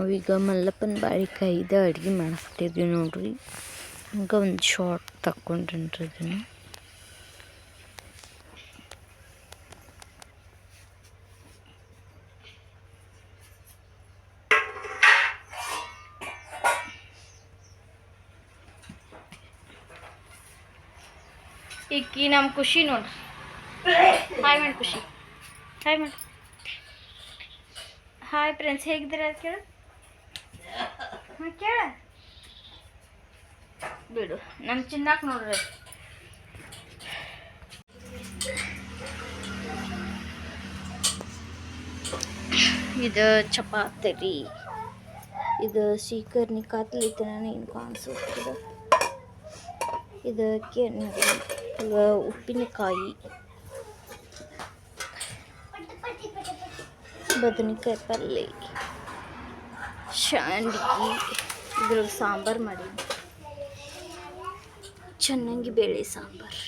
ನಾವೀಗ ಮಲ್ಲಪ್ಪನ ಬಾಳಿಕಾಯಿದ ಅಡುಗೆ ಮಾಡಾಕ್ತಿದ್ವಿ ನೋಡ್ರಿ ಹಂಗೆ ಒಂದು ಶಾರ್ಟ್ ತಕ್ಕೊಂಡ್ರಿ ಇದನ್ನು ಈಕಿ ನಮ್ಮ ಖುಷಿ ನೋಡ್ರಿ ಹಾಯ್ ಮಾಡಿ ಖುಷಿ ಹಾಯ್ ಮಾಡಿ ಹಾಯ್ ಫ್ರೆಂಡ್ಸ್ ಹೇಗಿದ್ದೀರ? ಅಂತ ಕೇಳು. ಹಾಂ ಕೇಳ ಬಿಡು ನನ್ನ ಚಿನ್ನಾಕ್ ನೋಡ್ರಿ. ಇದು ಚಪಾತಿ ರೀ ಇದು ಸೀಕರ್ನಿ ಕಾತ್ಲಿತ್ತು ಏನು ಕಾಣಿಸುತ್ತದೆ ಇದು ಕೆಣ್ಣು ಈಗ ಉಪ್ಪಿನಕಾಯಿ. ಬದನೆಕಾಯಿ ಪಲ್ಯ ಶಾಂಡ್ಗಿ ಇದ್ರ ಸಾಂಬಾರು ಮಾಡಿ. ಚೆನ್ನಾಗಿ ಬೇಳೆ ಸಾಂಬಾರು.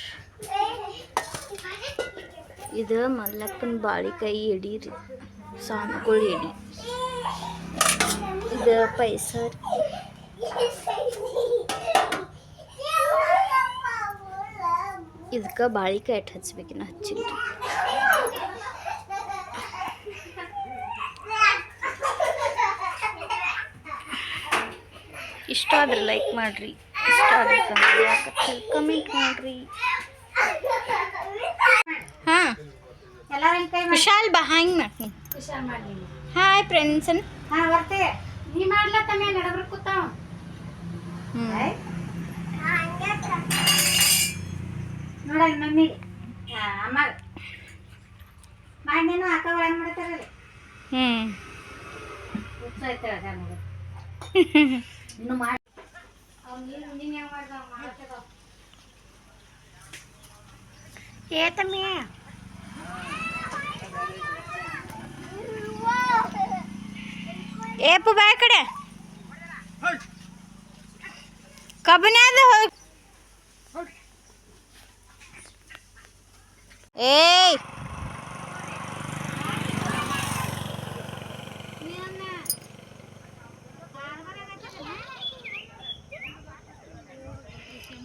ಇದು ಮಲ್ಲಪ್ಪನ ಬಾಳಿಕಾಯಿ ಎಡಿ ರೀ. ಸಾಂಬಾರು ಎಡಿ. ಇದು ಪಾಯಸ ಇದಕ್ಕೆ ಬಾಳಿಕಾಯಿ ಇಟ್ಟು ಹಚ್ಬೇಕಿನ್ನ ಹಚ್ಚಿಲ್ಲ ಇಷ್ಟ ಆದ್ರೆ ಲೈಕ್ ಮಾಡಿರಿ. ಇಷ್ಟ ಆದ್ರೆ ಕಮೆಂಟ್ ಮಾಡಿರಿ. ಹಾಂ. ವಿಶಾಲ್ ಬಾ ಹಂಗೆ ಮಾಡ್ತೀನಿ ಹಾಯ್ ಫ್ರೆಂಡ್ಸ್ ಹಾ ಬರ್ತೆ ನೀ ಮಾಡ್ಲತ್ತಮ್ಮ ನಡಬ್ರ ಕೂತಾವ ಹ್ಞೂ ನೋಡಲ್ ಮಮ್ಮಿ ಅಮ್ಮ ಮಾಡಿನೇನು ಹಾಕವ ಹೆಂಗ್ ಮಾಡ್ತಾರಲ್ಲ ಹ್ಞೂ ಇನ್ನು ಮಾಡಿ. ಏ ತಮ್ಮಿ. ಏಪು ಬಾ ಈ ಕಡೆ. ಕಬ್ಬನ್ಯಾದ ಹೋಗಿ. ಏಯ್.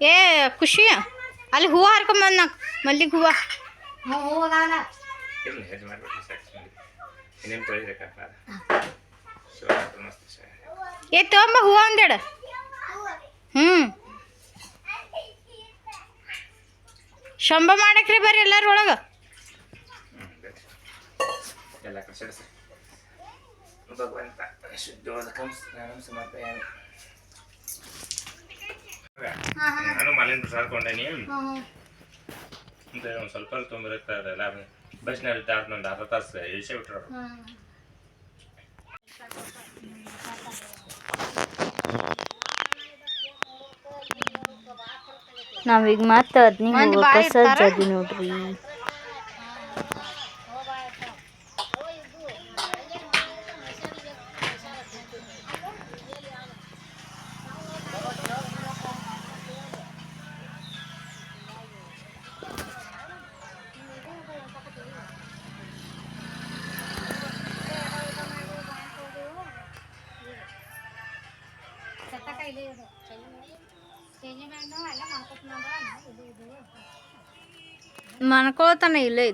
ಏ ಖುಷಿ. ಅಲ್ಲಿ ಹೂವು ಹರ್ಕೊಂಬಂದ ಮಲ್ಲಿಗೆ ಹೂವು. ಏ ತಗೊಂಬ ಹೂವು ಒಂದೆಡ. ಹ್ಞೂ ಶಂಭ ಮಾಡಕ್ರಿ ಬರ್ರಿ ಎಲ್ಲರೂ ಒಳಗೆ. ಎಲ್ಲ ಕಸಡಿಸ ಭಗವಂತ ಶುದ್ಧೋದಕಂ ಕಂಸ ನಾನು ಮಲಿನ ಸಾರ್ಕೊಂಡೇನಿ. ಕೊಂಡೇನಿ ಅಂತ ಒಂದು ಸ್ವಲ್ಪ ತುಂಬಿರುತ್ತೆ ಲಾಭ ಬಸ್ನಲ್ಲಿ ನಲ್ಲಿ ಒಂದು ಅರ್ಧ ತಾಸು ಇಳಿಸಿ ಬಿಟ್ರು ನಾವೀಗ ಮತ್ತೆ ಹದಿನೈದು ಹೋಗ್ಬೇಕ ಜದಿ ನೋಡ್ರಿ. లేదు. మన కోతన ఇల్లు